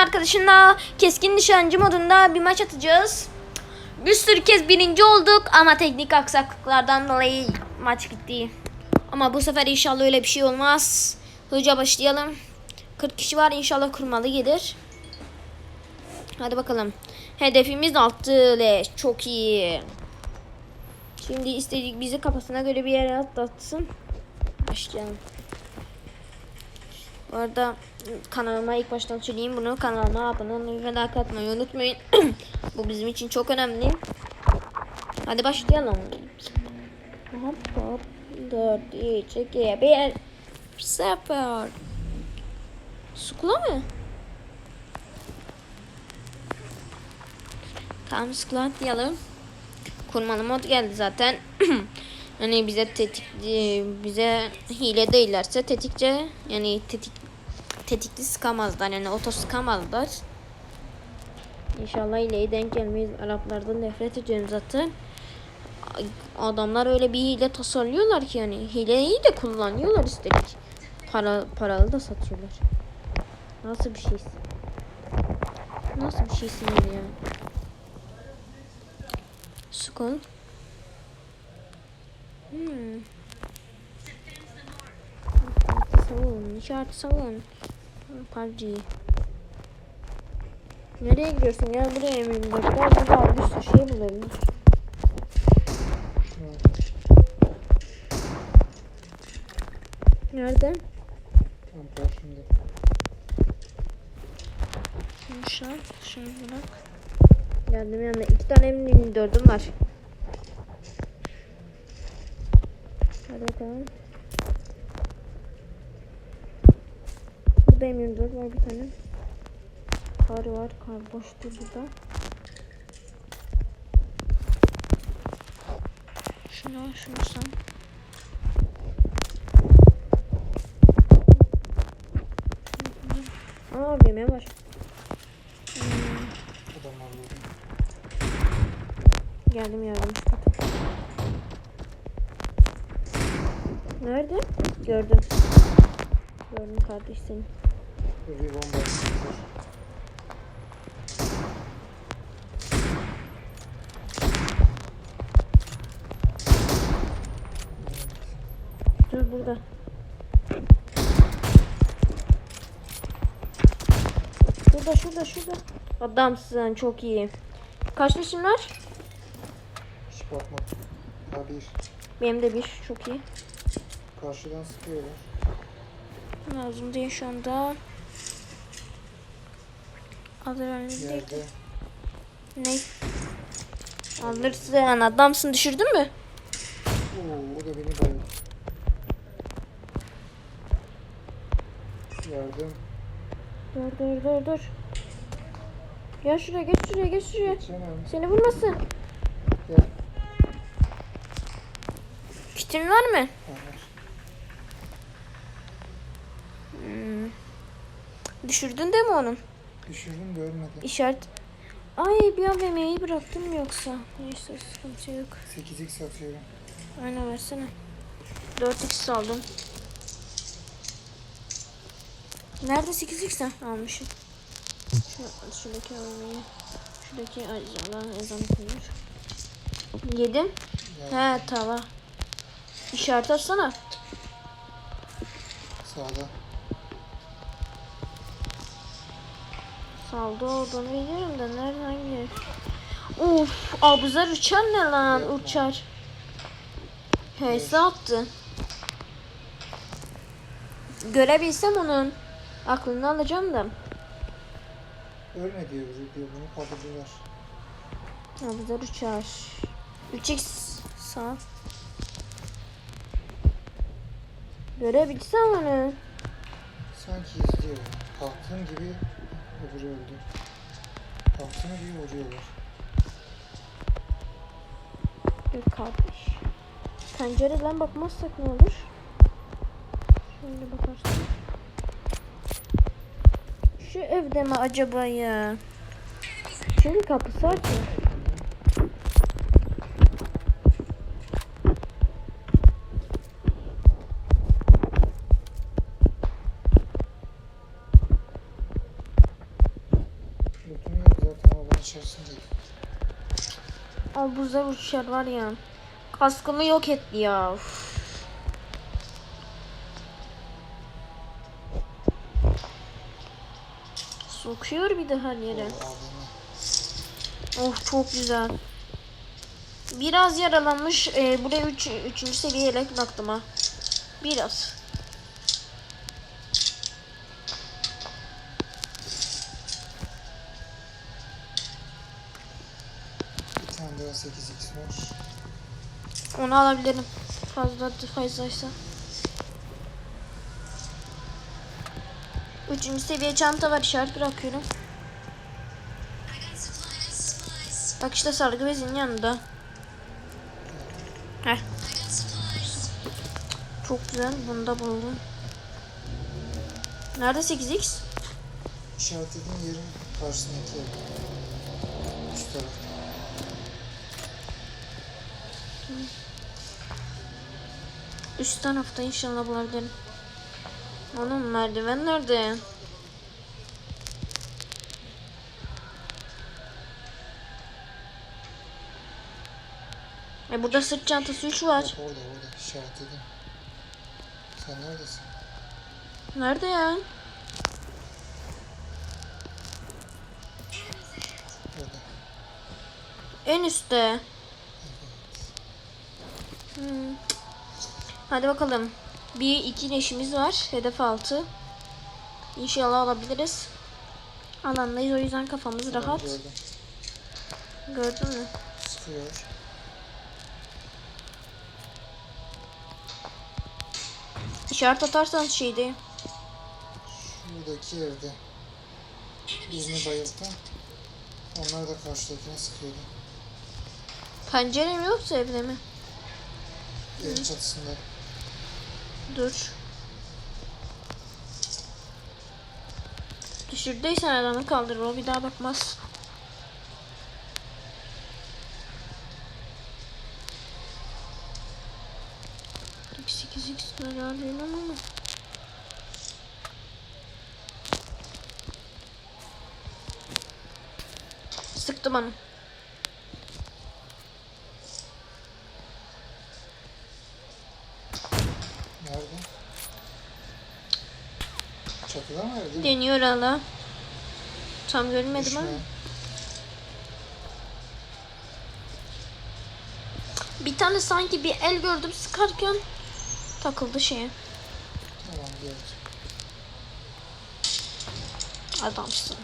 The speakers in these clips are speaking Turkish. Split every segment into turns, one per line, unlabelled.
arkadaşımla keskin nişancı modunda bir maç atacağız. Bir sürü kez birinci olduk ama teknik aksaklıklardan dolayı maç gitti. Ama bu sefer inşallah öyle bir şey olmaz. Hızlıca başlayalım. 40 kişi var inşallah kurmalı gelir. Hadi bakalım. Hedefimiz 6 leş. Çok iyi. Şimdi istedik bizi kafasına göre bir yere atlatsın. Başlayalım. Bu arada kanalıma ilk baştan söyleyeyim bunu. Kanalıma abone olmayı ve like atmayı unutmayın. Bu bizim için çok önemli. Hadi başlayalım. Hop hop. 4, 3, 2, 1, 0. Sukla mı? Tamam sukla atlayalım. Kurmalı mod geldi zaten. yani bize tetik bize hile değillerse tetikçe yani tetik tetikli sıkamazlar yani oto sıkamazlar. İnşallah hileyi denk gelmeyiz. Araplardan nefret ediyorum zaten. Adamlar öyle bir hile tasarlıyorlar ki yani hileyi de kullanıyorlar üstelik. Para paralı da satıyorlar. Nasıl bir şeysin? Nasıl bir şeysin ya? Skull. Hmm. İşareti savun. İşareti savun. PUBG. Nereye gidiyorsun? Gel buraya eminim. Gel burada bir sürü şey bulalım. Nerede?
Tam karşımda.
Şunu şu an. Şunu bırak. Geldim yanına. iki tane eminim dördüm var. Hadi bakalım. Burada eminim dört var bir tane. Kar var. Kar boştu burada. Şunu şunu sen. Aa BM var.
Vurdu.
Geldim yardım. Nerede? Gördüm. Gördüm kardeş seni.
Buraya bomba atmışlar.
Dur burada. Şurada şurada şurada. Adamsın çok iyi. Kaç yaşın var?
Hiç bakmadım. Ha bir.
Benim de bir çok iyi.
Karşıdan sıkıyorlar.
Lazım değil şu anda. Değil.
Yerde.
Ne? Alırsın adamsın düşürdün mü?
Oo, o da beni bayıldı. Yardım.
Dur dur dur dur. Gel şuraya geç şuraya geç şuraya.
Geçemem.
Seni vurmasın.
Gel.
Kitin var mı?
Hayır.
Hmm. Düşürdün de mi onun?
Düşürdüm de ölmedi.
İşaret. Ay bir an yemeği bıraktım yoksa. Neyse sıkıntı yok.
8x atıyorum.
Aynen versene. 4x aldım. Nerede 8x almışım. Şu, şuradaki almayı. Şuradaki Allah ezan koyuyor. Yedim.
Ya,
He tava. İşaret atsana.
Sağda.
Saldı olduğunu biliyorum da nerede hangi? Uf, abuzar uçar ne lan uçar. Heyse attı. Görebilsem onun aklını alacağım da.
Ölme diyor bize diyor. Bunu kaldırdılar.
Abuzar uçar. 3x sağ. Görebilsem onu.
Sanki izliyor. Kalktığım gibi öbürü öldü. Kalktığım gibi vuruyorlar.
Dur kardeş. Pencereden bakmazsak ne olur? Şöyle bakarsın. Şu evde mi acaba ya? Çünkü kapısı açık.
Lütfen yok zaten arabanın içerisinde değil.
Al buzlar uçuşar var ya. Kaskımı yok etti ya. Uf. Sokuyor bir de her yere.
O.
Oh çok güzel. Biraz yaralanmış. Ee, buraya 3. Üç, 3. seviye yelek baktım ha. Biraz. Onu alabilirim. Fazla fazlaysa. Üçüncü seviye çanta var işaret bırakıyorum. Bak işte sargı bezinin yanında. Heh. Çok güzel. Bunu da buldum. Nerede 8x?
İşaretlediğin yerin karşısındaki ev. Üst tarafta
inşallah bulabilirim. Onun merdiven nerede? E burada sırt çantası 3 var.
Bak orada orada işaretledim. Sen neredesin?
Nerede ya?
Orada.
En üstte. Hmm. Hadi bakalım. Bir iki leşimiz var. Hedef altı. İnşallah alabiliriz. Alandayız o yüzden kafamız
Tamam,
rahat.
Gördüm.
Gördün mü?
Sıkıyor.
İşaret atarsanız şeyde.
Şuradaki evde. Birini bayılttım. Onlar da karşıdakine sıkıyordu.
Pencere mi yoksa evde mi?
Evin çatısında.
Dur. Düşürdüysen adamı kaldırır o bir daha bakmaz. X 8 x arıyorum ama. Sıktı.
Nerede? Evde?
Deniyor hala. Tam görmedim ama.
Düşme.
Bir tane sanki bir el gördüm sıkarken takıldı şeye.
Tamam gördüm.
Adamsın.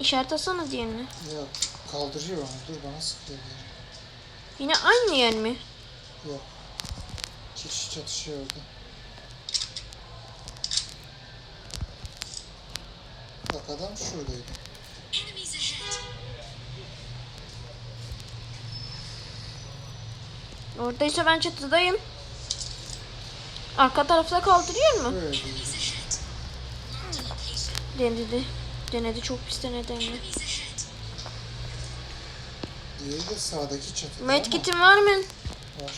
İşaret atsana diğerini.
Ya kaldırıyor onu. Dur bana sıkıyor diye.
Yine aynı yer mi?
Yok. Çatışıyor orada. Bak adam şuradaydı.
Oradaysa ben çatıdayım. Arka tarafta kaldırıyor mu? Denedi. Denedi çok pis denedi de.
Diğeri de sağdaki çatıda
Medkit'in var mı?
var.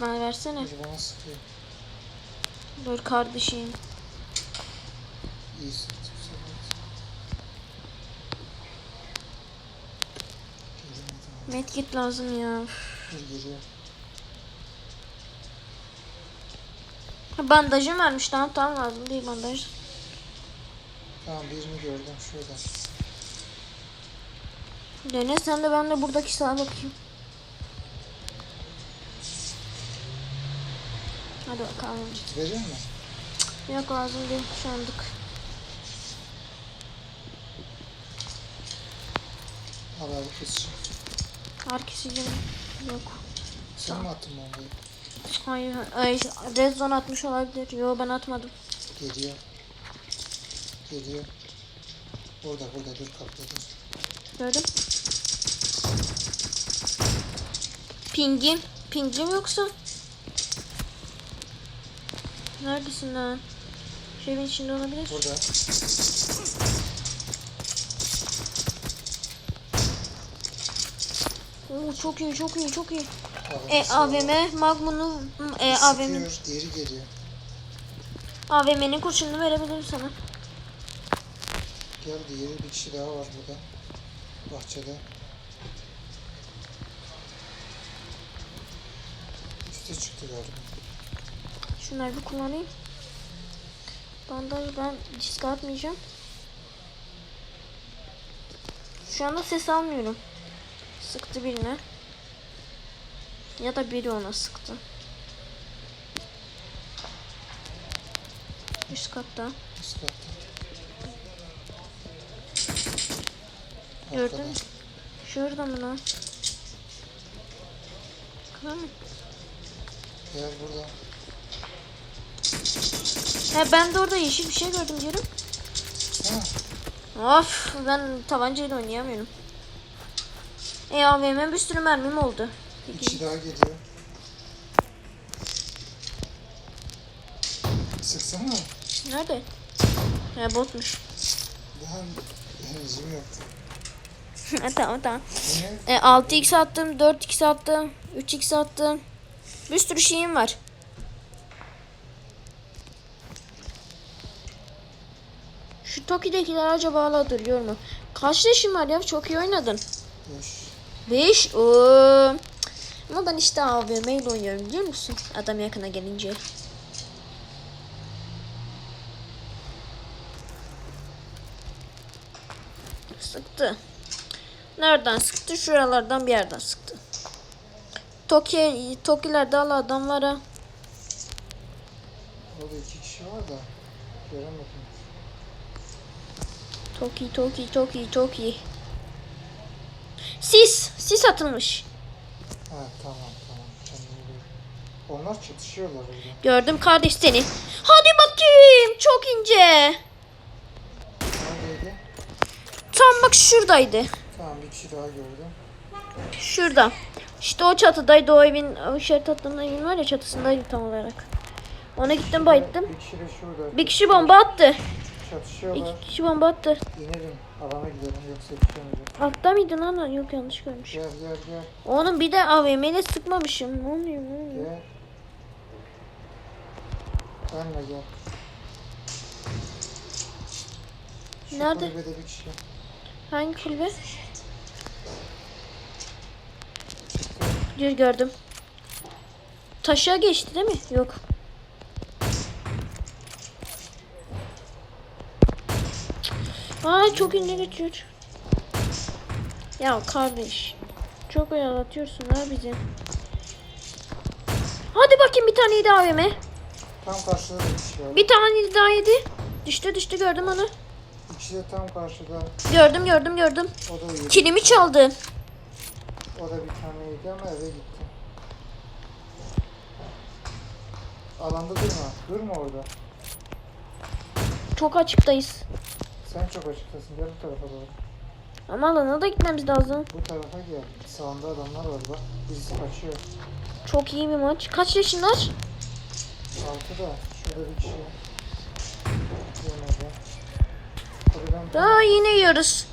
Bana versene.
Biri bana sıkıyor.
Dur kardeşim.
İyisin.
Medkit lazım ya.
Geliyor.
Bandajım varmış tamam tamam lazım değil bandaj.
Tamam birini gördüm şurada.
Dene sen de ben de buradaki sağa bakayım. Hadi bakalım.
Verir mi?
Yok lazım değil şu anlık.
Al abi kızcığım.
Herkesi. Yok.
Sen mi attın bombayı?
Hayır, ay, red zone atmış olabilir. Yo ben atmadım.
Geliyor. Geliyor. Burada burada dur kapıda dur.
Gördüm. Pingim. Pingim yoksa? Neredesin lan? Şeyin içinde olabilir.
Burada.
Oo, çok iyi, çok iyi, çok iyi. E. AVM, Magnum'u, e, AVM,
diğeri geliyor.
AVM'nin kurşununu verebilirim sana.
Gel diğeri bir kişi daha var burada. Bahçede. Üste çıktı galiba.
Şunları bir kullanayım. Bandaj ben disk atmayacağım. Şu anda ses almıyorum. Sıktı birine. Ya da biri ona sıktı. Üst katta.
Üst katta.
Gördün mü? Şurada mı lan? Kıra mı?
Gel burada.
He ben de orada yeşil bir şey gördüm diyorum. Of ben tabancayla oynayamıyorum. E AVM bir sürü mermim oldu.
bir kişi daha geliyor. Sıksana.
Nerede? He botmuş.
Daha henzim yoktu.
ha, tamam tamam. E, 6x attım, 4x attım, 3x attım. Bir sürü şeyim var. Şu Toki'dekiler acaba hala duruyor mu? Kaç yaşın var ya? Çok iyi oynadın.
Beş.
5. Oo. Ama ben işte AVM ile oynuyorum biliyor musun? Adam yakına gelince. Sıktı. Nereden sıktı? Şuralardan bir yerden sıktı. Toki, Tokilerde hala adam var ha.
Orada iki kişi var da. Göremedim.
Toki, Toki, Toki, Toki. Sis, sis atılmış.
Ha tamam tamam. Kendimi. Onlar çatışıyorlar burada.
Gördüm kardeş seni. Hadi bakayım. Çok ince.
Neredeydi?
Tam bak şuradaydı.
Tamam bir kişi daha gördüm.
Şurada. İşte o çatıdaydı o evin o attığım evin var ya çatısındaydı tam olarak. Ona gittim bayıttım.
Bir kişi de şurada.
Bir kişi bomba attı.
Çatışıyorlar.
İki kişi bomba attı.
İnelim. Alana gidelim yoksa yetişemeyeceğim.
Altta mıydı lan? Yok yanlış görmüş.
Gel gel gel.
Onun bir de AVM ile sıkmamışım. Ne oluyor? Ne oluyor?
Gel. Benle gel. Şu
Nerede?
kulübede bir kişi.
Hangi kulübe? Dur gördüm. Taşa geçti değil mi? Yok. Aa çok ince geçiyor. Ya kardeş. Çok oyalatıyorsun ha bizi. Hadi bakayım bir tane daha AVM.
Tam karşıda var.
Bir tane daha yedi. Düştü düştü gördüm onu.
İkisi de tam karşıda.
Gördüm gördüm gördüm.
O da yedi.
Kilimi çaldı.
O da bir tane yedi ama eve gitti. Alanda durma. Durma orada.
Çok açıktayız.
Sen çok açıktasın. Gel bu tarafa doğru.
Ama alana da gitmemiz lazım.
Bu tarafa gel. Sağında adamlar var bak. Birisi kaçıyor.
Çok iyi bir maç. Kaç yaşınlar?
Altıda. Şurada bir kişi. Yemedi.
Aa yine yiyoruz.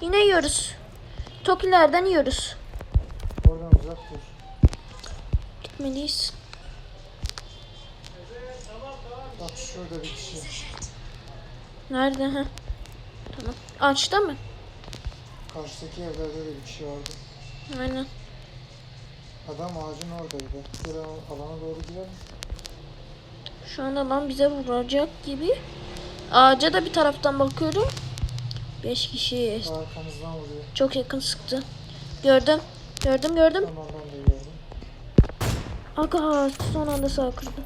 Yine yiyoruz. Tokilerden yiyoruz.
oradan uzak dur.
Gitmeliyiz.
Bak şurada bir kişi.
Nerede ha? Tamam. Ağaçta mı?
Karşıdaki evlerde de bir kişi vardı.
Aynen.
Adam ağacın oradaydı. Al- alana doğru girelim.
Şu anda lan bize vuracak gibi. Ağaca da bir taraftan bakıyorum. 5 kişi.
Arkamızdan vuruyor.
Çok yakın sıktı. Gördüm. Gördüm gördüm.
Tamam ben de gördüm.
Aga son anda sağ kırdı.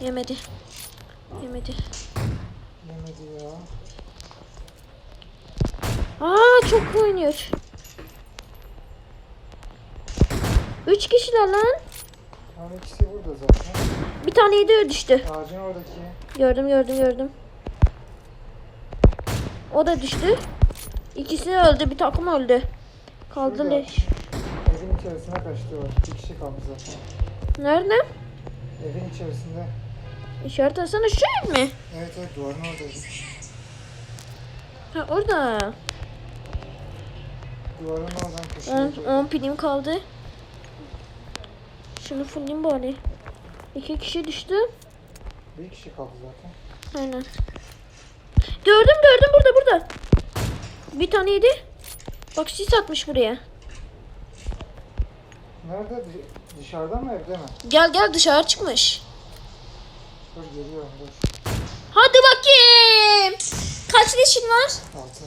Yemedi.
Yemedi. Ya.
Aa çok oynuyor. Üç kişiler lan.
Tam ikisi burada zaten.
Bir tane yedi düştü.
Ağacın oradaki.
Gördüm gördüm gördüm. O da düştü. İkisi öldü. Bir takım öldü. Kaldı
Şurada.
leş.
Evin içerisine kaçtı o. Bir kişi kaldı zaten.
Nerede?
Evin içerisinde.
İşaret etsene şu ev mi?
Evet evet duvarın oradaydı.
Ha orada.
Duvarın oradan
10
köşeye
10 pilim kaldı. Şunu fullayayım bari. İki kişi düştü.
Bir kişi kaldı zaten.
Aynen. Gördüm gördüm burada burada. Bir taneydi. Bak sis atmış buraya.
Nerede? Dı- Dışarıda mı evde mi?
Gel gel dışarı çıkmış.
Dur geliyorum dur.
Hadi bakayım. Kaç leşin var?
Altı.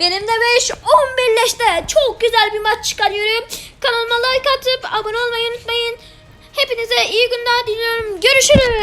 Benim de 5 11 leşte çok güzel bir maç çıkarıyorum. Kanalıma like atıp abone olmayı unutmayın. Hepinize iyi günler diliyorum. Görüşürüz.